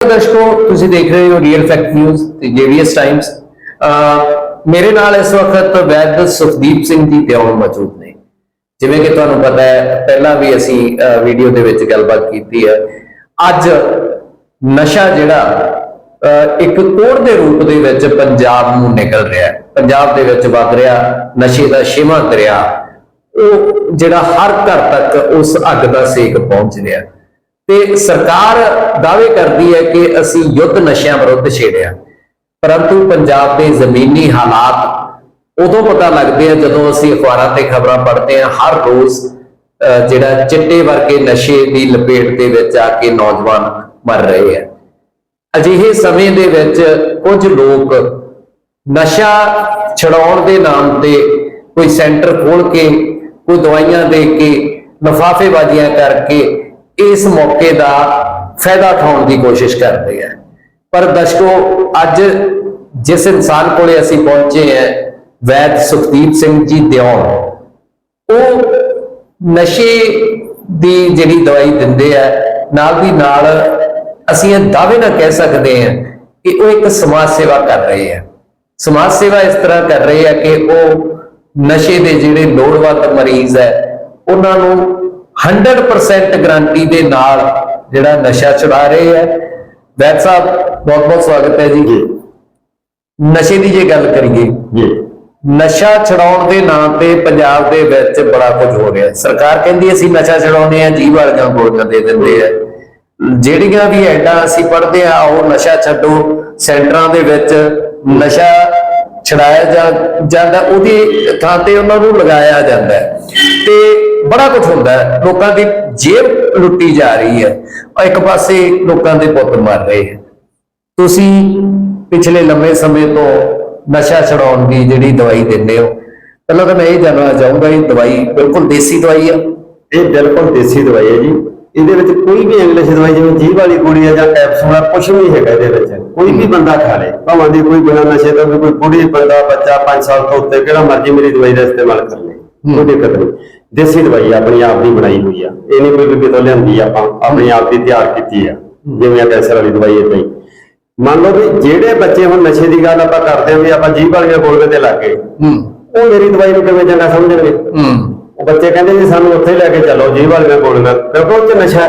ਦਰਸ਼ਕੋ ਤੁਸੀਂ ਦੇਖ ਰਹੇ ਹੋ ਰੀਅਲ ਫੈਕਟ ਨਿਊਜ਼ ਤੇ ਜੇਵੀਐਸ ਟਾਈਮਸ ਮੇਰੇ ਨਾਲ ਇਸ ਵਕਤ ਵੈਦ ਸੁਖਦੀਪ ਸਿੰਘ ਜੀ ਦਿਓਲ ਮੌਜੂਦ ਨੇ। ਜਿਵੇਂ ਕਿ ਤੁਹਾਨੂੰ ਪਤਾ ਹੈ ਪਹਿਲਾਂ ਵੀ ਅਸੀਂ ਵੀਡੀਓ ਦੇ ਵਿੱਚ ਗੱਲਬਾਤ ਕੀਤੀ ਹੈ। ਅੱਜ ਨਸ਼ਾ ਜਿਹੜਾ ਅਹ, ਇੱਕ ਕੋੜ ਦੇ ਰੂਪ ਦੇ ਵਿੱਚ ਪੰਜਾਬ ਨੂੰ ਨਿਕਲ ਰਿਹਾ ਹੈ। ਪੰਜਾਬ ਦੇ ਵਿੱਚ ਵਗ ਰਿਹਾ ਨਸ਼ੇ ਦਾ ਛੇਵਾਂ ਦਰਿਆ। ਉਹ ਜਿਹੜਾ ਹਰ ਘਰ ਤੱਕ ਉਸ ਅੱਗ ਦਾ ਸੇਕ ਪਹੁੰਚ ਰਿਹਾ। ਤੇ ਸਰਕਾਰ ਦਾਅਵੇ ਕਰਦੀ ਹੈ ਕਿ ਅਸੀਂ ਯੁੱਧ ਨਸ਼ਿਆਂ ਵਿਰੁੱਧ ਛੇੜਿਆ। ਪਰੰਤੂ ਪੰਜਾਬ ਦੇ ਜ਼ਮੀਨੀ ਹਾਲਾਤ ਉਦੋਂ ਪਤਾ ਲੱਗਦੇ ਆ ਜਦੋਂ ਅਸੀਂ ਅਖਬਾਰਾਂ ਤੇ ਖਬਰਾਂ ਪੜ੍ਹਦੇ ਆ ਹਰ ਰੋਜ਼ ਜਿਹੜਾ ਚਿੱਟੇ ਵਰਗੇ ਨਸ਼ੇ ਦੀ ਲਪੇਟ ਦੇ ਵਿੱਚ ਆ ਕੇ ਨੌਜਵਾਨ ਮਰ ਰਹੇ ਆ। ਅਜਿਹੇ ਸਮੇਂ ਦੇ ਵਿੱਚ ਕੁਝ ਲੋਕ ਨਸ਼ਾ ਛਡਾਉਣ ਦੇ ਨਾਮ ਤੇ ਕੋਈ ਸੈਂਟਰ ਖੋਲ ਕੇ, ਕੋਈ ਦਵਾਈਆਂ ਦੇ ਕੇ, ਨਫਾਫੇਬਾਜ਼ੀਆਂ ਕਰਕੇ ਇਸ ਮੌਕੇ ਦਾ ਫਾਇਦਾ ਉਠਾਉਣ ਦੀ ਕੋਸ਼ਿਸ਼ ਕਰਦੇ ਆ। ਪਰ ਦਰਸ਼ਕੋ, ਅੱਜ ਜਿਸ ਇਨਸਾਨ ਕੋਲੇ ਅਸੀਂ ਪਹੁੰਚੇ ਹਾਂ ਵੈਦ ਸੁਖਦੀਪ ਸਿੰਘ ਜੀ ਦਿਓਲ ਉਹ ਨਸ਼ੇ ਦੀ ਜਿਹੜੀ ਦਵਾਈ ਦਿੰਦੇ ਆ, ਨਾਲ ਦੀ ਨਾਲ ਅਸੀਂ ਇਹ ਦਾਅਵੇ ਨਾਲ ਕਹਿ ਸਕਦੇ ਹਾਂ ਕਿ ਉਹ ਇੱਕ ਸਮਾਜ ਸੇਵਾ ਕਰ ਰਹੇ ਆ। ਸਮਾਜ ਸੇਵਾ ਇਸ ਤਰ੍ਹਾਂ ਕਰ ਰਹੇ ਆ ਕਿ ਉਹ ਨਸ਼ੇ ਦੇ ਜਿਹੜੇ ਲੋੜਵੰਦ ਮਰੀਜ਼ ਹੈ ਉਹਨਾਂ ਨੂੰ 100% ਗਾਰੰਟੀ ਦੇ ਨਾਲ ਜਿਹੜਾ ਨਸ਼ਾ ਛੁਡਾ ਰਹੇ ਆ। ਵੈਦ ਸਾਹਿਬ ਬਹੁਤ ਬਹੁਤ ਸਵਾਗਤ ਹੈ ਜੀ। ਨਸ਼ੇ ਦੀ ਜੇ ਗੱਲ ਕਰੀਏ ਜੀ। ਨਸ਼ਾ ਛਡਾਉਣ ਦੇ ਨਾਂ ਤੇ ਪੰਜਾਬ ਦੇ ਵਿੱਚ ਬੜਾ ਕੁਝ ਹੋ ਰਿਹਾ। ਹੈ। ਸਰਕਾਰ ਕਹਿੰਦੀ ਅਸੀਂ ਨਸ਼ਾ ਛਡਾਉਂਦੇ ਆ ਜੀਵ ਵਾਲੀਆਂ ਗੋਲੀਆਂ ਦੇ ਦਿੰਦੇ ਆ। ਜਿਹੜੀਆਂ ਵੀ ਐਡਾਂ ਅਸੀਂ ਪੜ੍ਹਦੇ ਆ ਉਹ ਨਸ਼ਾ ਛੱਡੋ। ਸੈਂਟਰਾਂ ਦੇ ਵਿੱਚ ਨਸ਼ਾ ਛਡਾਇਆ ਜਾ- ਜਾਂਦਾ ਉਹਦੀ ਥਾਂ ਤੇ ਉਹਨਾਂ ਨੂੰ ਲਗਾਇਆ ਜਾਂਦਾ ਹੈ। ਤੇ ਬੜਾ ਕੁਝ ਹੁੰਦਾ ਹੈ। ਲੋਕਾਂ ਦੀ ਜੇਬ ਲੁੱਟੀ ਜਾ ਰਹੀ ਹੈ। ਔਰ ਇੱਕ ਪਾਸੇ ਲੋਕਾਂ ਦੇ ਪੁੱਤ ਮਰ ਰਹੇ ਹੈ। ਤੁਸੀਂ ਪਿਛਲੇ ਲੰਮੇ ਸਮੇਂ ਤੋਂ ਨਸ਼ਾ ਛਡਾਉਣ ਦੀ ਜਿਹੜੀ ਦਵਾਈ ਦਿੰਦੇ ਹੋ ਪਹਿਲਾਂ ਤਾਂ ਮੈਂ ਇਹ ਜਾਣਨਾ ਚਾਹੂੰਗਾ ਇਹ ਦਵਾਈ ਬਿਲਕੁਲ ਦੇਸੀ ਦਵਾਈ ਆ? ਇਹ ਬਿਲਕੁਲ ਦੇਸੀ ਦਵਾਈ ਹੈ ਜੀ। ਇਹਦੇ ਵਿੱਚ ਕੋਈ ਵੀ ਇੰਗਲਿਸ਼ ਦਵਾਈ ਜਿਵੇਂ ਜੀਭ ਵਾਲੀ ਗੋਲੀ ਹੈ ਜਾਂ ਕੈਪਸੂਲ ਹੈ ਕੁਝ ਨਹੀਂ ਹੈਗਾ ਇਹਦੇ ਵਿੱਚ। ਕੋਈ ਵੀ ਬੰਦਾ ਖਾ ਲੇ। ਭਾਵੇਂ ਦੀ ਕੋਈ ਬਿਨਾਂ ਨਸ਼ੇ ਤੋਂ ਕੋਈ ਬੁੱਢੀ ਬੰਦਾ ਬੱਚਾ 5 ਸਾਲ ਤੋਂ ਉੱਤੇ ਕਿਹੜਾ ਮਰਜ਼ੀ ਮੇਰੀ ਦਵਾਈ ਦਾ ਇਸਤੇਮਾਲ ਕਰ ਲੇ। ਕੋਈ ਦਿੱਕਤ ਨਹੀਂ। ਦੇਸੀ ਦਵਾਈ ਆ, ਆਪਣੀ ਆਪ ਦੀ ਬਣਾਈ ਹੋਈ ਆ। ਇਹ ਨਹੀਂ ਕੋਈ ਕਿਤੋਂ ਲਿਆਂਦੀ ਆ, ਆਪਾਂ ਆਪਣੀ ਆਪ ਦੀ ਤਿਆਰ ਕੀਤੀ ਆ ਜਿਵੇਂ ਆ ਕੈਂਸਰ ਵਾਲੀ ਦਵਾਈ ਇਦਾਂ ਹੀ। ਮੰਨ ਲਓ ਵੀ ਜਿਹੜੇ ਬੱਚੇ ਹੁਣ ਨਸ਼ੇ ਦੀ ਗੱਲ ਆਪਾਂ ਕਰਦੇ ਆਂ ਵੀ ਆਪਾਂ ਜੀਭ ਵਾਲੀਆਂ ਗੋਲੀਆਂ ਤੇ ਲੱਗੇ ਹੂੰ। ਉਹ ਮੇਰੀ ਦਵਾਈ ਨੂੰ ਕਿਵੇਂ ਚੰਗਾ ਸਮਝਣਗੇ? ਉਹ ਬੱਚੇ ਕਹਿੰਦੇ ਜੀ ਸਾਨੂੰ ਉੱਥੇ ਲੈ ਕੇ ਚੱਲੋ ਜੀਭ ਵਾਲੀਆਂ ਗੋਲੀਆਂ। ਕਿਉਂਕਿ ਉਹ ਚ ਨਸ਼ਾ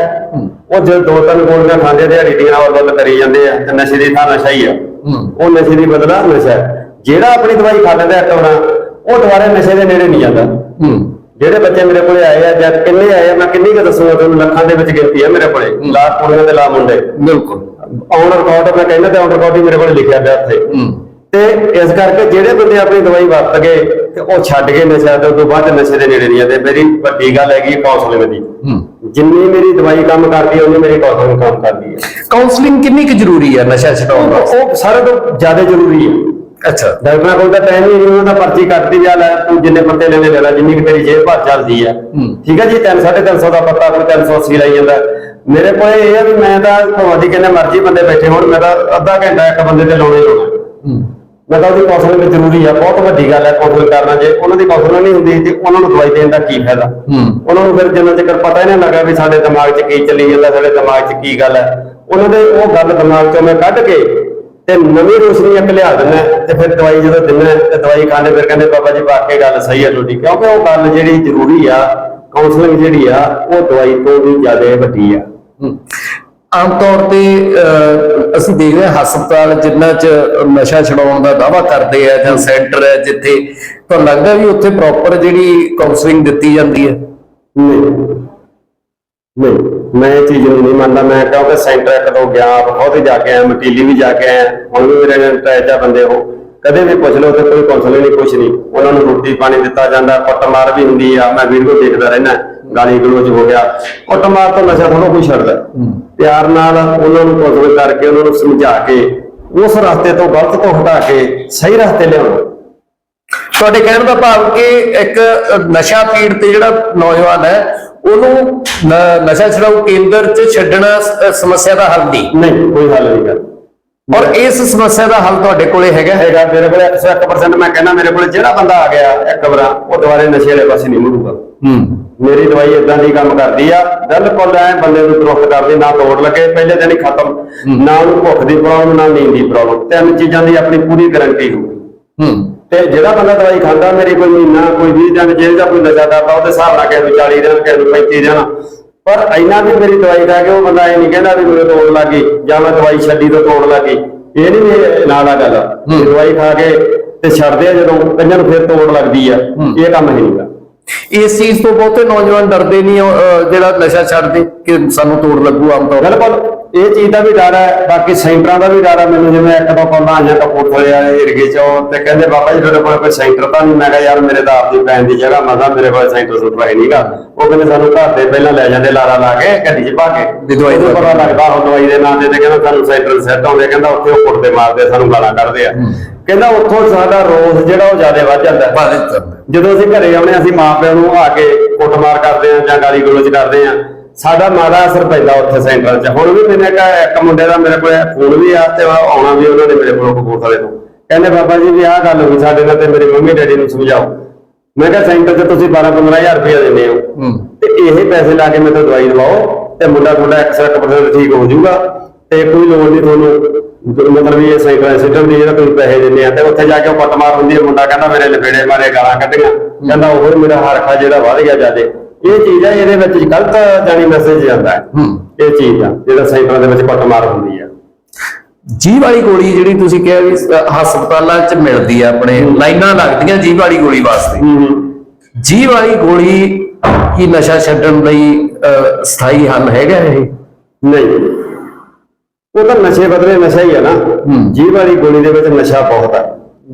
ਉਹ ਜੇ ਦੋ ਤਿੰਨ ਗੋਲੀਆਂ ਖਾਂਦੇ ਦਿਹਾੜੀ ਦੀਆਂ ਹੋਰ ਵੱਲ ਕਰੀ ਜਾਂਦੇ ਆ ਤੇ ਨਸ਼ੇ ਦੀ ਥਾਂ ਨਸ਼ਾ ਹੀ ਆ। ਉਹ ਨਸ਼ੇ ਦੀ ਬਦਲਾ ਨਸ਼ਾ। ਜਿਹੜਾ ਆਪਣੀ ਦਵਾਈ ਖਾ ਲੈਂਦਾ ਇੱਕ ਵਾਰ ਉਹ ਦੁਬਾਰਾ ਨਸ਼ੇ ਦੇ ਨੇੜੇ ਨਹੀਂ ਜਾਂਦਾ। ਜਿਹੜੇ ਬੱਚੇ ਮੇਰੇ ਕੋਲੇ ਆਏ ਆ ਜਦ ਕਿੰਨੇ ਆਏ ਆ ਮੈਂ ਕਿੰਨੀ ਕੁ ਦੱਸੂਗਾ ਤੁਹਾਨੂੰ ਲੱਖਾਂ ਦੇ ਵਿੱਚ ਗਿਣਤੀ ਆ ਮੇਰੇ ਕੋਲੇ। ਲਾ ਕੁੜੀਆਂ ਦੇ ਲਾ ਮੁੰਡੇ। ਬਿਲਕੁਲ। ਔਨ ਰਿਕਾਰਡ ਮੈਂ ਕਹਿੰਦਾ ਤੇ ਔਨ ਰਿਕਾਰਡ ਹੀ ਮੇਰੇ ਕੋਲੇ ਲਿਖਿਆ ਪਿਆ ਉੱਥੇ। ਹੂੰ। ਤੇ ਇਸ ਕਰਕੇ ਜਿਹੜੇ ਬੰਦੇ ਆਪਣੀ ਦਵਾਈ ਵਰਤ ਗਏ ਤੇ ਉਹ ਛੱਡ ਗਏ ਨਸ਼ਾ ਤੇ ਤੋਂ ਬਾਅਦ ਨਸ਼ੇ ਦੇ ਨੇੜੇ ਨਹੀਂ ਜਾਂਦੇ ਮੇਰੀ ਵੱਡੀ ਗੱਲ ਹੈਗੀ ਕਾਉਂਸਲਿੰਗ ਦੀ। ਹੂੰ। ਜਿੰਨੀ ਮੇਰੀ ਦਵਾਈ ਕੰਮ ਕਰਦੀ ਹੈ ਉਨੀ ਮੇਰੀ ਕਾਉਂਸਲਿੰਗ ਕੰਮ ਕਰਦੀ ਹੈ ਕਾਉਂਸਲਿੰਗ ਕਿੰਨੀ ਕੁ ਜ਼ਰੂਰੀ ਹੈ ਨਸ਼ਾ ਛਡਾਉਣ ਵਾਸਤੇ? ਉਹ ਸਾਰਿਆਂ ਤੋਂ ਜ਼ਿਆਦਾ ਜ਼ਰੂਰੀ ਹੈ ਅੱਛਾ। ਡਾਕਟਰਾਂ ਕੋਲ ਤਾਂ ਟਾਈਮ ਹੀ ਨਹੀਂ ਉਹਨਾਂ ਦਾ ਪਰਚੀ ਕੱਟਦੀ ਜਾ ਲੈ ਤੂੰ ਜਿੰਨੇ ਪੱਤੇ ਲੈਣੇ ਲੈ ਲੈ ਜਿੰਨੀ ਕਿ ਤੇਰੀ ਜੇਬ ਭਰ ਚੱਲਦੀ ਹੂੰ। ਠੀਕ ਹੈ ਜੀ 3 350 ਦਾ ਪੱਤਾ ਕੋਈ 380 ਲਾਈ ਜਾਂਦਾ। ਮੇਰੇ ਕੋਲੇ ਇਹ ਹੈ ਵੀ ਮੈਂ ਤਾਂ ਤੁਹਾਡੀ ਕਿੰਨੇ ਮਰਜ਼ੀ ਬੰਦੇ ਬੈਠੇ ਹੋਣ ਮੈਂ ਤਾਂ ਅੱਧਾ ਘੰਟਾ ਇੱਕ ਬੰਦੇ ਤੇ ਲਾਉਣਾ ਹੀ। ਲਾਉਣਾ ਮੈਂ ਤਾਂ ਉਹਦੀ ਕਾਉਂਸਲਿੰਗ ਜ਼ਰੂਰੀ ਆ ਬਹੁਤ ਵੱਡੀ ਗੱਲ ਹੈ ਕਾਉਂਸਲਿੰਗ ਕਰਨਾ ਜੇ ਉਹਨਾਂ ਦੀ ਕਾਉਂਸਲਿੰਗ ਨਹੀਂ ਹੁੰਦੀ ਤੇ ਉਹਨਾਂ ਨੂੰ ਦਵਾਈ ਦੇਣ ਦਾ ਕੀ ਫਾਇਦਾ? ਉਹਨਾਂ ਨੂੰ ਫਿਰ ਜਿੰਨਾ ਚਿਰ ਪਤਾ ਹੀ ਨਹੀਂ ਲੱਗਾ ਵੀ ਸਾਡੇ ਦਿਮਾਗ 'ਚ ਕੀ ਚੱਲੀ ਜਾਂਦਾ ਸਾਡੇ ਦਿਮਾਗ 'ਚ ਕੀ ਗੱਲ ਹੈ ਉਹਨਾਂ ਦੇ ਉਹ ਗੱਲ ਦਿਮਾਗ 'ਚੋਂ ਮੈਂ ਕੱਢ ਕੇ ਤੇ ਨਵੀਂ ਰੋਸ਼ਨੀ ਇੱਕ ਲਿਆ ਦਿੰਦਾ ਤੇ ਫਿਰ ਦਵਾਈ ਜਦੋਂ ਦਿੰਦਾ ਤੇ ਦਵਾਈ ਖਾਣੇ ਫਿਰ ਕਹਿੰਦੇ ਬਾਬਾ ਜੀ ਵਾਕਈ ਗੱਲ ਸਹੀ ਹੈ ਤੁਹਾਡੀ ਕਿਉਂਕਿ ਉਹ ਗੱਲ ਜਿਹੜੀ ਜ਼ਰੂਰੀ ਆ ਕਾਉਂਸਲਿੰਗ ਜਿਹੜੀ ਆ ਉਹ ਦਵਾਈ ਤੋਂ ਵੀ ਜ਼ਿਆਦਾ ਵੱਡੀ ਆ। ਆਮ ਤੌਰ ਤੇ ਅਸੀਂ ਦੇਖਦੇ ਹਾਂ ਹਸਪਤਾਲ ਜਿੰਨਾ ਚ ਨਸ਼ਾ ਛਡਾਉਣ ਦਾ ਦਾਵਾ ਕਰਦੇ ਆ ਜਾਂ ਸੈਂਟਰ ਹੈ ਜਿੱਥੇ ਤੁਹਾਨੂੰ ਲੱਗਦਾ ਵੀ ਉੱਥੇ ਪ੍ਰੋਪਰ ਜਿਹੜੀ ਕਾਉਂਸਲਿੰਗ ਦਿੱਤੀ ਜਾਂਦੀ ਹੈ? ਨਹੀਂ। ਨਹੀਂ ਮੈਂ ਇਹ ਚੀਜ਼ ਨੂੰ ਨਹੀਂ ਮੰਨਦਾ। ਮੈਂ ਕਿਉਂਕਿ ਸੈਂਟਰ ਇੱਕ ਤੋਂ ਗਿਆ ਬਹੁਤ ਹੀ ਜਾ ਕੇ ਆਇਆ ਮਟੀਲੀ ਵੀ ਜਾ ਕੇ ਆਇਆ ਹੁਣ ਵੀ ਮੇਰੇ ਨਾਲ ਟੈਚ ਬੰਦੇ ਉਹ। ਕਦੇ ਵੀ ਪੁੱਛ ਲਓ ਤੇ ਕੋਈ ਕਾਉਂਸਲਿੰਗ ਨਹੀਂ ਕੁਛ ਨਹੀਂ। ਉਹਨਾਂ ਨੂੰ ਰੋਟੀ ਪਾਣੀ ਦਿੱਤਾ ਜਾਂਦਾ ਕੁੱਟਮਾਰ ਵੀ ਹੁੰਦੀ ਆ। ਮੈਂ ਵੀਡੀਓ ਦੇਖਦਾ ਰਹਿਣਾ ਗਾਲੀ ਗਲੋਚ ਹੋ ਗਿਆ। ਕੁੱਟਮਾਰ ਤੋਂ ਨਸ਼ਾ ਥੋੜਾ ਕੋਈ ਛੱਡਦਾ। ਪਿਆਰ ਨਾਲ ਉਹਨਾਂ ਨੂੰ ਕਾਉਂਸਲਿੰਗ ਕਰਕੇ ਉਹਨਾਂ ਨੂੰ ਸਮਝਾ ਕੇ ਉਸ ਰਸਤੇ ਤੋਂ ਗਲਤ ਤੋਂ ਹਟਾ ਕੇ ਸਹੀ ਰਸਤੇ ਲਿਆਉਣਾ। ਤੁਹਾਡੇ ਕਹਿਣ ਦਾ ਭਾਵ ਕਿ ਇੱਕ ਨਸ਼ਾ ਪੀੜਤ ਜਿਹੜਾ ਨੌਜਵਾਨ ਹੈ ਉਹਨੂੰ ਨਸ਼ਾ ਛਡਾਊ ਕੇਂਦਰ ਚ ਛੱਡਣਾ ਸਮੱਸਿਆ ਦਾ ਹੱਲ ਨਹੀਂ। ਨਹੀਂ ਕੋਈ ਹੱਲ ਨਹੀਂ ਕਰ ਔਰ ਇਸ ਸਮੱਸਿਆ ਦਾ ਹੱਲ ਤੁਹਾਡੇ ਕੋਲੇ ਹੈਗਾ? ਹੈਗਾ ਮੇਰੇ ਕੋਲ 101% ਮੈਂ ਕਹਿੰਦਾ ਮੇਰੇ ਕੋਲ ਜਿਹੜਾ ਬੰਦਾ ਆ ਗਿਆ ਇੱਕ ਵਾਰ ਉਹ ਦੁਬਾਰੇ ਨਸ਼ੇ ਵਾਲੇ ਪਾਸੇ ਨਹੀਂ ਮੁੜੂਗਾ। ਹੂੰ। ਮੇਰੀ ਦਵਾਈ ਇਦਾਂ ਦੀ ਕੰਮ ਕਰਦੀ ਆ ਬਿਲਕੁਲ ਐ ਬੰਦੇ ਨੂੰ ਦਰੁਸਤ ਕਰਦੀ ਨਾ ਤੋੜ ਲੱਗੇ ਪਹਿਲੇ ਦਿਨ ਹੀ ਖਤਮ। ਨਾ ਉਹਨੂੰ ਭੁੱਖ ਦੀ ਪ੍ਰੋਬਲਮ ਨਾ ਨੀਂਦ ਦੀ ਪ੍ਰੋਬਲਮ ਤਿੰਨ ਚੀਜ਼ਾਂ ਦੀ ਆਪਣੀ ਪੂਰੀ ਗਾਰੰਟੀ ਹੋਊਗੀ। ਹੂੰ। ਤੇ ਜਿਹੜਾ ਬੰਦਾ ਦਵਾਈ ਖਾਂਦਾ ਮੇਰੀ ਕੋਈ ਮਹੀਨਾ ਕੋਈ 20 ਦਿਨ ਜੇਲ੍ਹ ਦਾ ਕੋਈ ਨਸ਼ਾ ਕਰਦਾ ਉਹਦੇ ਹਿਸਾਬ ਨਾਲ ਕਿਸੇ ਨੂੰ 40 ਦਿਨ ਕਿਸੇ ਨੂੰ 35 ਦਿਨ। ਪਰ ਇੰਨਾ ਵੀ ਮੇਰੀ ਦਵਾਈ ਖਾ ਕੇ ਉਹ ਬੰਦਾ ਇਹ ਨਹੀਂ ਕਹਿੰਦਾ ਵੀ ਮੈਨੂੰ ਤੋੜ ਲੱਗੀ ਜਾਂ ਮੈਂ ਦਵਾਈ ਛੱਡੀ ਤੋਂ ਤੋੜ ਲੱਗੀ ਇਹ ਨਹੀਂ ਨਾਲ ਆ ਗੱਲ। ਦਵਾਈ ਖਾ ਕੇ ਤੇ ਛੱਡਦੇ ਆ ਜਦੋਂ ਕਈਆਂ ਨੂੰ ਫਿਰ ਤੋੜ ਲੱਗਦੀ ਆ। ਇਹ ਕੰਮ ਨਹੀਂ ਨਹੀਂਗਾ ਇਸ ਚੀਜ਼ ਤੋਂ ਬਹੁਤੇ ਨੌਜਵਾਨ ਡਰਦੇ ਨਹੀਂ ਜਿਹੜਾ ਨਸ਼ਾ ਛੱਡਦੇ ਕਿ ਸਾਨੂੰ ਤੋੜ ਲੱਗੂ ਆਮ ਤੌਰ ਤੇ। ਬਿਲਕੁਲ। ਇਹ ਚੀਜ਼ ਦਾ ਵੀ ਡਰ ਹੈ ਬਾਕੀ ਸੈਂਟਰਾਂ ਦਾ ਵੀ ਡਰ ਹੈ। ਮੈਨੂੰ ਜਿਵੇਂ ਇੱਕ ਦੋ ਕੋਲਾਂ ਆਈਆਂ ਕਪੂਰਥਲੇ ਵਾਲੇ ਏਰੀਏ ਚੋਂ ਤੇ ਕਹਿੰਦੇ ਬਾਬਾ ਜੀ ਤੁਹਾਡੇ ਕੋਲ ਕੋਈ ਸੈਂਟਰ ਤਾਂ ਨਹੀਂ? ਮੈਂ ਕਿਹਾ ਯਾਰ ਮੇਰੇ ਤਾਂ ਆਪਦੀ ਪੈਣ ਦੀ ਜਗ੍ਹਾ ਮਜ਼ਾ ਮੇਰੇ ਕੋਲ ਸੈਂਟਰ ਸੁੱਟਾ ਹੈ ਨਹੀਂਗਾ ਉਹ ਕਹਿੰਦੇ ਸਾਨੂੰ ਘਰ ਦੇ ਪਹਿਲਾਂ ਲੈ ਜਾਂਦੇ ਲਾਰਾ ਲਾ ਕੇ ਗੱਡੀ 'ਚ ਪਾ ਕੇ। ਦਵਾਈ ਦਵਾ ਪਤਾ ਲੱਗਦਾ ਉਹ ਦਵਾਈ ਦੇ ਨਾਂ ਤੇ ਤੇ ਕਹਿੰਦਾ ਸਾਨੂੰ ਸੈਂਟਰ ਸੈੱਟ ਆਉਂਦੇ ਕਹਿੰਦਾ ਉੱਥੇ ਉਹ ਕੁੱਟਦੇ ਮਾਰਦੇ ਸਾਨੂੰ ਗਾਲਾਂ ਕੱਢਦੇ ਆ। ਕਹਿੰਦਾ ਉੱਥੋਂ ਸਾਡਾ ਰੋਸ ਜਿਹੜਾ ਉਹ ਜ਼ਿਆਦਾ ਵੱਧ ਜਾਂਦਾ। ਹੈ। ਬਾधित ਜਦੋਂ ਅਸੀਂ ਘਰੇ ਆਉਣੇ ਅਸੀਂ ਮਾਪਿਆਂ ਨੂੰ ਆ ਕੇ ਕੁੱਟਮਾਰ ਕਰਦੇ ਆ ਜਾਂ ਗਾਲੀ ਗਲੋਚ ਕਰਦੇ ਆ ਸਾਡਾ ਮਾੜਾ ਅਸਰ ਪੈਂਦਾ ਉੱਥੇ ਸੈਂਟਰ 'ਚ। ਹੁਣ ਵੀ ਮੈਨੇ ਕਹਾ ਇੱਕ ਮੁੰਡੇ ਦਾ ਮੇਰੇ ਕੋਲ ਫੋਨ ਵੀ ਆ ਤੇ ਉਹ ਆਉਣਾ ਵੀ ਉਹਨਾਂ ਨੇ ਮੇਰੇ ਕੋਲ ਕਪੂਰਥਲੇ ਤੋਂ। ਕਹਿੰਦੇ ਬਾਬਾ ਜੀ ਵੀ ਆਹ ਗੱਲ ਹੋਈ ਸਾਡੇ ਨਾਲ ਤੇ ਮੇਰੇ ਮੰਮੀ ਡੈਡੀ ਨੂੰ ਸਮਝਾਓ। ਮੈਂ ਕਿਹਾ ਸੈਂਟਰ 'ਚ ਤੁਸੀਂ 12 15000 ਰੁਪਏ ਦਿੰਦੇ ਹੋ। ਹੂੰ। ਤੇ ਇਹ ਪੈਸੇ ਲਾ ਕੇ ਮੈਨੂੰ ਦਵਾਈ ਦਵਾਓ ਤੇ ਮੁੰਡਾ ਤੁਹਾਡਾ 100% ਠੀਕ ਹੋ ਜਾਊਗਾ ਤੇ ਕੋਈ ਲੋੜ ਨਹੀਂ ਤੁਹਾਨੂੰ ਮਤਲਬ ਵੀ ਇਹ ਸਿਸਟਮ ਦੀ ਜਿਹੜਾ ਤੁਸੀਂ ਪੈਸੇ ਦਿੰਦੇ ਆ ਤੇ ਉੱਥੇ ਜਾ ਕੇ ਉਹ ਕੁੱਟਮਾਰ ਹੁੰਦੀ ਹੈ ਮੁੰਡਾ ਕਹਿੰਦਾ ਮੇਰੇ ਲਪੇੜੇ ਮਾਰੇ ਗਾਲਾਂ ਕੱਢੀਆਂ। ਕਹਿੰਦਾ ਉਹ ਮੇਰਾ ਹਰਖਾ ਜਿਹੜਾ ਵਧ ਗਿਆ ਜਿਆਦੇ। ਇਹ ਚੀਜ਼ ਹੈ ਇਹਦੇ ਵਿੱਚ ਗਲਤ ਜਾਨੀ ਮੈਸੇਜ ਜਾਂਦਾ ਹੈ। ਇਹ ਚੀਜ਼ ਆ ਜਿਹੜਾ ਸਾਈਕਲਾਂ ਦੇ ਵਿੱਚ ਕੁੱਟਮਾਰ ਹੁੰਦੀ ਆ। ਜੀ ਵਾਲੀ ਗੋਲੀ ਜਿਹੜੀ ਤੁਸੀਂ ਕਿਹਾ ਵੀ ਹਸਪਤਾਲਾਂ 'ਚ ਮਿਲਦੀ ਆ ਆਪਣੇ ਲਾਈਨਾਂ ਲੱਗਦੀਆਂ ਜੀ ਵਾਲੀ ਗੋਲੀ ਵਾਸਤੇ। ਜੀ ਵਾਲੀ ਗੋਲੀ ਕੀ ਨਸ਼ਾ ਛੱਡਣ ਲਈ ਸਥਾਈ ਹੱਲ ਹੈਗਾ ਇਹ? ਨਹੀਂ। ਉਹ ਤਾਂ ਨਸ਼ੇ ਬਦਲੇ ਨਸ਼ਾ ਹੀ ਹੈ ਨਾ। ਜੀਭ ਵਾਲੀ ਗੋਲੀ ਦੇ ਵਿੱਚ ਨਸ਼ਾ ਬਹੁਤ ਹੈ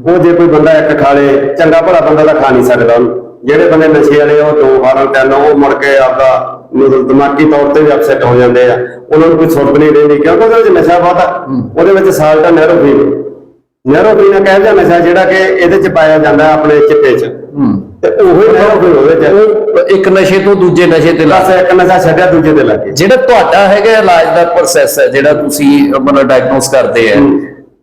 ਉਹ ਜੇ ਕੋਈ ਬੰਦਾ ਇੱਕ ਖਾ ਲੇ ਚੰਗਾ ਭਲਾ ਬੰਦਾ ਤਾਂ ਖਾ ਨਹੀਂ ਸਕਦਾ ਉਹਨੂੰ। ਜਿਹੜੇ ਬੰਦੇ ਨਸ਼ੇ ਵਾਲੇ ਉਹ ਦੋ ਵਾਰਾਂ ਤਿੰਨ ਉਹ ਮੁੜ ਕੇ ਆਪਦਾ ਮਤਲਬ ਦਿਮਾਗੀ ਤੌਰ ਤੇ ਵੀ ਅਪਸੈਟ ਹੋ ਜਾਂਦੇ ਆ। ਉਹਨਾਂ ਨੂੰ ਕੋਈ ਸੁਰਤ ਨਹੀਂ ਰਹਿੰਦੀ ਕਿਉਂਕਿ ਉਹਦੇ ਵਿੱਚ ਨਸ਼ਾ ਬਹੁਤ ਆ। ਉਹਦੇ ਵਿੱਚ ਸਾਲਟਾ ਨੈਰੋਫੀਨ ਨੈਰੋਫੀਨ ਕਹਿੰਦਾ ਨਸ਼ਾ ਜਿਹੜਾ ਕਿ ਇਹਦੇ ਚ ਪਾਇਆ ਜਾਂਦਾ ਆਪਣੇ ਚਿੱਟੇ ਚ। ਤੇ ਉਹੀ ਨੈਰੋਫੀਨ ਉਹਦੇ ਚ। ਇੱਕ ਨਸ਼ੇ ਤੋਂ ਦੂਜੇ ਨਸ਼ੇ ਤੇ ਲੱਗ ਬਸ ਇੱਕ ਨਸ਼ਾ ਛੱਡਿਆ ਦੂਜੇ ਤੇ ਲੱਗੇ ਜਿਹੜਾ ਤੁਹਾਡਾ ਹੈਗਾ ਇਲਾਜ ਦਾ ਪ੍ਰੋਸੈਸ ਹੈ ਜਿਹੜਾ ਤੁਸੀਂ ਮਤਲਬ ਡਾਇਗਨੋਸ ਕਰਦੇ ਆ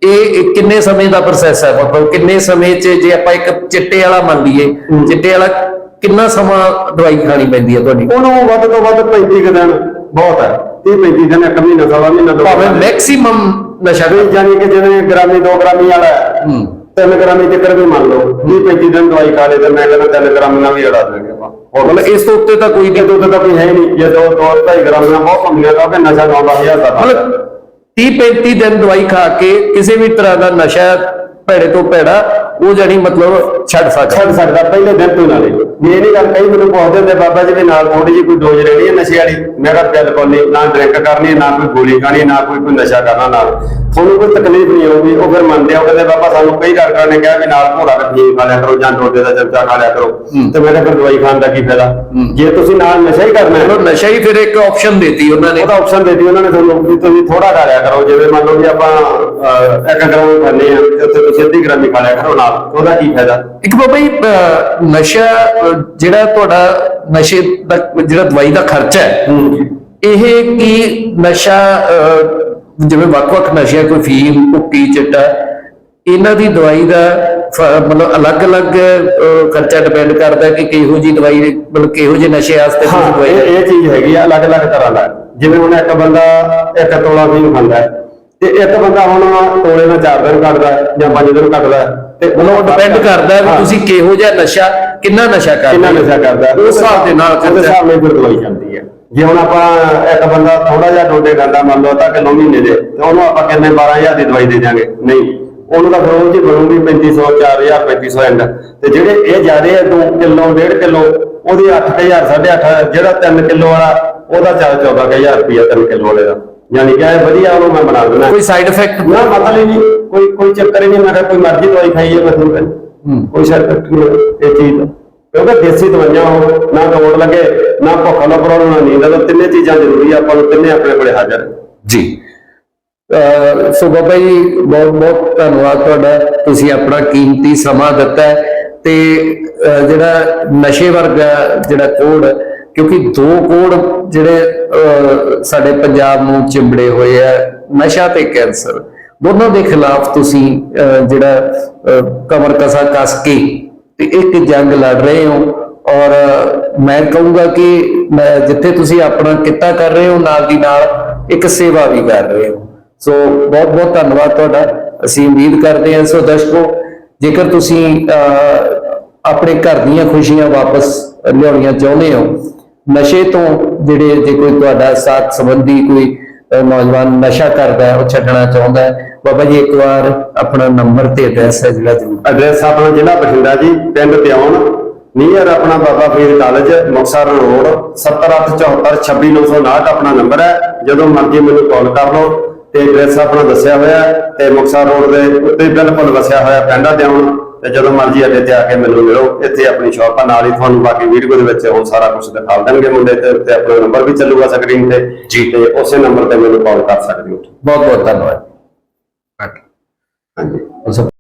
ਇਹ ਇਹ ਕਿੰਨੇ ਸਮੇਂ ਦਾ ਪ੍ਰੋਸੈਸ ਹੈ? ਮਤਲਬ ਕਿੰਨੇ ਸਮੇਂ 'ਚ ਜੇ ਆਪਾਂ ਇੱਕ ਚਿੱਟੇ ਵਾਲਾ ਮੰਨ ਲਈਏ ਚਿੱਟੇ ਵਾਲਾ ਕਿੰਨਾ ਸਮਾਂ ਦਵਾਈ ਖਾਣੀ ਪੈਂਦੀ ਹੈ ਤੁਹਾਡੀ? ਉਹਨੂੰ ਵੱਧ ਤੋਂ ਵੱਧ 35 ਕੁ ਦਿਨ ਬਹੁਤ ਹੈ। 30 35 ਦਿਨ ਇੱਕ ਮਹੀਨਾ ਸਵਾ ਮਹੀਨਾ ਦੋ ਭਾਵੇਂ। ਮੈਕਸਿਮਮ ਨਸ਼ਾ ਵੀ ਜਾਨੀ ਕਿ ਜਿਵੇਂ ਗ੍ਰਾਮੀ 2 ਗ੍ਰਾਮੀ ਵਾਲਾ ਤਿੰਨ ਗ੍ਰਾਮੀ ਚੱਕਰ ਵੀ ਮੰਨ ਲਓ 20 35 ਦਿਨ ਦਵਾਈ ਖਾ ਲੇ ਤੇ ਮੈਂ ਕਹਿੰਦਾ ਤਿੰਨ ਗ੍ਰਾਮੀਆਂ ਵੀ ਅੜਾ ਦੇਣਗੇ ਆਪਾਂ। ਮਤਲਬ ਇਸ ਤੋਂ ਉੱਤੇ ਤਾਂ ਕੋਈ ਨਹੀਂ ਇਹ ਦੁੱਧ ਤਾਂ ਕੋਈ ਹੈ ਨਹੀਂ ਜੇ ਦੋ ਦੋ ਢਾਈ ਗ੍ਰਾਮੀਆਂ ਬਹੁਤ ਹੁੰਦੀਆਂ ਕਿਉਂਕਿ ਨਸ਼ਾ 9-10000 ਦਾ। ਮਤਲਬ 30 35 ਦਿਨ ਦਵਾਈ ਖਾ ਕੇ ਕਿਸੇ ਵੀ ਤਰ੍ਹਾਂ ਦਾ ਨਸ਼ਾ ਭੈੜੇ ਤੋਂ ਭੈੜਾ ਉਹ ਜਣੀ ਮਤਲਬ ਛੱਡ ਸਕਦਾ। ਛੱਡ ਸਕਦਾ ਪਹਿਲੇ ਦਿਨ ਤੋਂ ਨਾਲੇ ਜੇ ਇਹ ਨਹੀਂ ਗੱਲ ਕਈ ਮੈਨੂੰ ਪੁੱਛਦੇ ਹੁੰਦੇ ਬਾਬਾ ਜੀ ਵੀ ਨਾਲ ਥੋੜੀ ਜਿਹੀ ਕੋਈ ਡੋਜ਼ ਲੈਣੀ ਹੈ ਨਸ਼ੇ ਵਾਲੀ? ਮੈਂ ਕਿਹਾ ਬਿਲਕੁਲ ਨਹੀਂ ਨਾ ਡਰਿੰਕ ਕਰਨੀ ਨਾ ਕੋਈ ਗੋਲੀ ਖਾਣੀ ਨਾ ਕੋਈ ਕੋਈ ਨਸ਼ਾ ਕਰਨਾ ਨਾਲ। ਤੁਹਾਨੂੰ ਕੋਈ ਤਕਲੀਫ ਨਹੀਂ ਹੋਊਗੀ ਉਹ ਫਿਰ ਮੰਨਦੇ ਆ ਕਹਿੰਦੇ ਬਾਬਾ ਸਾਨੂੰ ਕਈ ਡਾਕਟਰਾਂ ਨੇ ਕਿਹਾ ਵੀ ਨਾਲ ਭੋਰਾ ਫੀਮ ਖਾ ਲਿਆ ਕਰੋ ਜਾਂ ਡੋਡੇ ਦਾ ਚਮਚਾ ਖਾ ਲਿਆ ਕਰੋ। ਤੇ ਮੈਂ ਕਿਹਾ ਫਿਰ ਦਵਾਈ ਖਾਣ ਦਾ ਕੀ ਫਾਇਦਾ? ਜੇ ਤੁਸੀਂ ਨਾਲ ਨਸ਼ਾ ਹੀ ਕਰਨਾ ਹੈ ਨਸ਼ਾ ਹੀ ਫਿਰ ਇੱਕ ਆਪਸ਼ਨ ਦਿੱਤੀ ਉਹਨਾਂ ਨੇ। ਉਹਦਾ ਆਪਸ਼ਨ ਦੇ ਦਿੱਤੀ ਉਹਨਾਂ ਨੇ ਤੁਹਾਨੂੰ ਵੀ ਤੁਸੀਂ ਥੋੜਾ ਖਾ ਲਿਆ ਕਰੋ। ਜਿਵੇਂ ਮੰਨ ਲਓ ਵੀ ਆਪਾਂ ਇੱਕ ਗ੍ਰਾਮ ਖਾਂਦੇ ਆ ਤੇ ਤੁਸੀਂ ਅੱਧੀ ਗ੍ਰਾਮੀ ਖਾ ਲਿਆ ਕਰੋ ਨਾਲ ਉਹਦਾ ਕੀ ਫਾਇਦਾ? ਇੱਕ ਬਾਬਾ ਜੀ ਨਸ਼ਾ ਜਿਹੜਾ ਤੁਹਾਡਾ ਨਸ਼ੇ ਦਾ ਜਿਹੜਾ ਦਵਾਈ ਦਾ ਖਰਚਾ ਹੈ ਇਹ ਕੀ ਨਸ਼ਾ ਜਿਵੇਂ ਵੱਖ-ਵੱਖ ਨਸ਼ੇ ਆ, ਕੋਈ ਫੀਮ ਭੁੱਕੀ ਚਿੱਟਾ ਇਹਨਾਂ ਦੀ ਦਵਾਈ ਦਾ ਮਤਲਬ ਅਲੱਗ-ਅਲੱਗ ਖਰਚਾ ਡਿਪੈਂਡ ਕਰਦਾ ਕਿ ਕਿਹੋ ਜੀ ਦਵਾਈ ਮਤਲਬ ਕਿਹੋ ਜਿਹੇ ਨਸ਼ੇ ਵਾਸਤੇ ਹਾਂ ਦਵਾਈ ਇਹ ਚੀਜ਼ ਹੈਗੀ ਆ ਅਲੱਗ-ਅਲੱਗ ਤਰ੍ਹਾਂ ਦਾ। ਜਿਵੇਂ ਹੁਣ ਇੱਕ ਬੰਦਾ ਇੱਕ ਤੋਲਾ ਫੀਮ ਖਾਂਦਾ ਤੇ ਇੱਕ ਬੰਦਾ ਹੁਣ ਤੋਲੇ ਨਾਲ 4 ਦਿਨ ਕੱਢਦਾ ਜਾਂ 5 ਦਿਨ ਕੱਢਦਾ ਤੇ ਮਤਲਬ ਡਿਪੈਂਡ ਕਰਦਾ ਵੀ ਤੁਸੀਂ ਕਿਹੋ ਜਿਹਾ ਨਸ਼ਾ ਕਿੰਨਾ ਨਸ਼ਾ ਕਰ ਕਿੰਨਾ। ਨਸ਼ਾ ਕਰਦਾ। ਉਸ ਹਿਸਾਬ ਦੇ ਨਾਲ ਖਰਚਾ ਹਿਸਾਬ ਨਾਲ ਫਿਰ ਦਵਾਈ ਚੱਲਦੀ ਹੈ। ਜੇ ਹੁਣ ਆਪਾਂ ਇੱਕ ਬੰਦਾ ਥੋੜਾ ਜਿਹਾ ਡੋਡੇ ਖਾਂਦਾ ਮੰਨ ਲਓ ਤਾਂ ਕਿਲੋ ਮਹੀਨੇ ਦੇ ਤੇ ਉਹਨੂੰ ਆਪਾਂ ਕਹਿੰਦੇ 12000 ਦੀ ਦਵਾਈ ਦੇ ਦਿਆਂਗੇ। ਨਹੀਂ। ਉਹਨੂੰ ਤਾਂ ਫਿਰ ਉਹ ਜੀ ਬਣੂਗੀ 3500 4000 3500 ਐਂਡ ਤੇ ਜਿਹੜੇ ਇਹ ਜ਼ਿਆਦੇ ਆ 2 ਕਿਲੋ 1.5 ਕਿਲੋ ਉਹਦੀ 8000 8.5 ਜਿਹੜਾ 3 ਕਿਲੋ ਵਾਲਾ ਉਹਦਾ ਚੱਲ 14000 ਰੁਪਇਆ 3 ਕਿਲੋ ਵਾਲੇ ਦਾ। ਯਾਨੀ ਕਿ ਇਹ ਵਧੀਆ ਉਹਨੂੰ ਮੈਂ ਬਣਾ ਦੇਣਾ ਕੋਈ ਸਾਈਡ ਇਫੈਕਟ ਨਾ ਮਤਲਬ ਹੀ ਨਹੀਂ ਕੋਈ ਕੋਈ ਚੱਕਰ ਹੀ ਨਹੀਂ ਮੈਂ ਕਿਹਾ ਕੋਈ ਮਰਜ਼ੀ ਦਵਾਈ ਖਾਈਏ ਮੈਂ ਤੁਹਾਨੂੰ ਕਹਿੰਦਾ ਕੋਈ ਇਫੈਕਟ ਨਹੀਂ ਇਹ ਚੀਜ਼। ਦਾ ਕਿਉਂਕਿ ਦੇਸੀ ਦਵਾਈਆਂ ਹੋ ਨਾ ਤੋੜ ਲੱਗੇ ਨਾ ਭੁੱਖ ਨਾ ਪ੍ਰੋਬਲਮ ਨਾ ਨੀਂਦ ਦਾ ਤਿੰਨੇ ਚੀਜ਼ਾਂ ਜ਼ਰੂਰੀ ਆ ਆਪਾਂ ਨੂੰ ਤਿੰਨੇ ਆਪਣੇ ਕੋਲੇ ਹਾਜ਼ਰ। ਜੀ। ਸੋ ਬਾਬਾ ਜੀ ਬਹੁਤ ਬਹੁਤ ਧੰਨਵਾਦ ਤੁਹਾਡਾ। ਤੁਸੀਂ ਆਪਣਾ ਕੀਮਤੀ ਸਮਾਂ ਦਿੱਤਾ ਤੇ ਜਿਹੜਾ ਨਸ਼ੇ ਵਰਗਾ ਜਿਹੜਾ ਕੋਡ ਕਿਉਂਕਿ ਦੋ ਕੋਡ ਜਿਹੜੇ ਸਾਡੇ ਪੰਜਾਬ ਨੂੰ ਚਿੰਬੜੇ ਹੋਏ ਆ ਨਸ਼ਾ ਤੇ ਕੈਂਸਰ। ਦੋਨਾਂ ਦੇ ਖਿਲਾਫ ਤੁਸੀਂ ਜਿਹੜਾ ਕਮਰ ਕਸਾ ਕੱਸ ਕੇ ਤੇ ਇੱਕ ਜੰਗ ਲੜ ਰਹੇ ਹੋ। ਔਰ ਮੈਂ ਕਹੂੰਗਾ ਕਿ ਜਿੱਥੇ ਤੁਸੀਂ ਆਪਣਾ ਕਿੱਤਾ ਕਰ ਰਹੇ ਹੋ ਨਾਲ ਦੀ ਨਾਲ ਇੱਕ ਸੇਵਾ ਵੀ ਕਰ ਰਹੇ ਹੋ। ਸੋ ਬਹੁਤ ਬਹੁਤ ਧੰਨਵਾਦ ਤੁਹਾਡਾ। ਅਸੀਂ ਉਮੀਦ ਕਰਦੇ ਹਾਂ ਸੋ ਦਰਸ਼ਕੋ ਜੇਕਰ ਤੁਸੀਂ ਅਹ, ਆਪਣੇ ਘਰ ਦੀਆਂ ਖੁਸ਼ੀਆਂ ਵਾਪਸ ਲਿਆਉਣੀਆਂ ਚਾਹੁੰਦੇ ਹੋ ਨਸ਼ੇ ਤੋਂ ਜਿਹੜੇ ਜੇ ਕੋਈ ਤੁਹਾਡਾ ਸਾਥ ਸੰਬੰਧੀ ਕੋਈ ਨੌਜਵਾਨ ਨਸ਼ਾ ਕਰਦਾ ਹੈ, ਉਹ ਛੱਡਣਾ ਚਾਹੁੰਦਾ ਹੈ। ਬਾਬਾ ਜੀ, ਇੱਕ ਵਾਰ ਆਪਣਾ ਨੰਬਰ ਤੇ ਐਡਰੈਸ ਹੈ ਜਿਹੜਾ ਜ਼ਰੂਰ। ਐਡਰੈਸ ਆਪਣਾ ਜ਼ਿਲ੍ਹਾ ਬਠਿੰਡਾ ਜੀ, ਪਿੰਡ ਦਿਉਣ ਨੀਅਰ ਆਪਣਾ ਬਾਬਾ ਫਰੀਦ ਕਾਲਜ, ਮੁਕਤਸਰ ਰੋਡ 7874262959 ਆਪਣਾ ਨੰਬਰ ਹੈ। ਜਦੋਂ ਮਰਜ਼ੀ ਮੈਨੂੰ ਕਾਲ ਕਰ ਲਓ ਤੇ ਐਡਰੈਸ ਆਪਣਾ ਦੱਸਿਆ ਹੋਇਆ ਤੇ ਮੁਕਤਸਰ ਰੋਡ ਦੇ ਉੱਤੇ ਬਿਲਕੁਲ ਵਸਿਆ ਹੋਇਆ ਪਿੰਡ ਆ ਦਿਉਣ ਤੇ ਜਦੋਂ ਮਰਜ਼ੀ ਅੱਡੇ ਤੇ ਆ ਕੇ ਮੈਨੂੰ ਮਿਲੋ। ਇੱਥੇ ਆਪਣੀ ਸ਼ਾਪ ਆ ਨਾਲ ਹੀ ਤੁਹਾਨੂੰ ਬਾਕੀ ਵੀਡੀਓ ਦੇ ਵਿੱਚ ਉਹ ਸਾਰਾ ਕੁਝ ਦਿਖਾ ਦੇਣਗੇ ਮੁੰਡੇ ਤੇ ਉੱਤੇ ਆਪਣਾ ਨੰਬਰ ਵੀ ਚੱਲੂਗਾ ਸਕਰੀਨ ਤੇ। ਜੀ। ਤੇ ਉਸੇ ਨੰਬਰ ਤੇ ਮੈਨੂੰ ਕਾਲ ਕਰ ਸਕਦੇ ਹੋ। ਬਹੁਤ ਬਹੁਤ ਧੰਨਵਾਦ ਹਾਂਜੀ।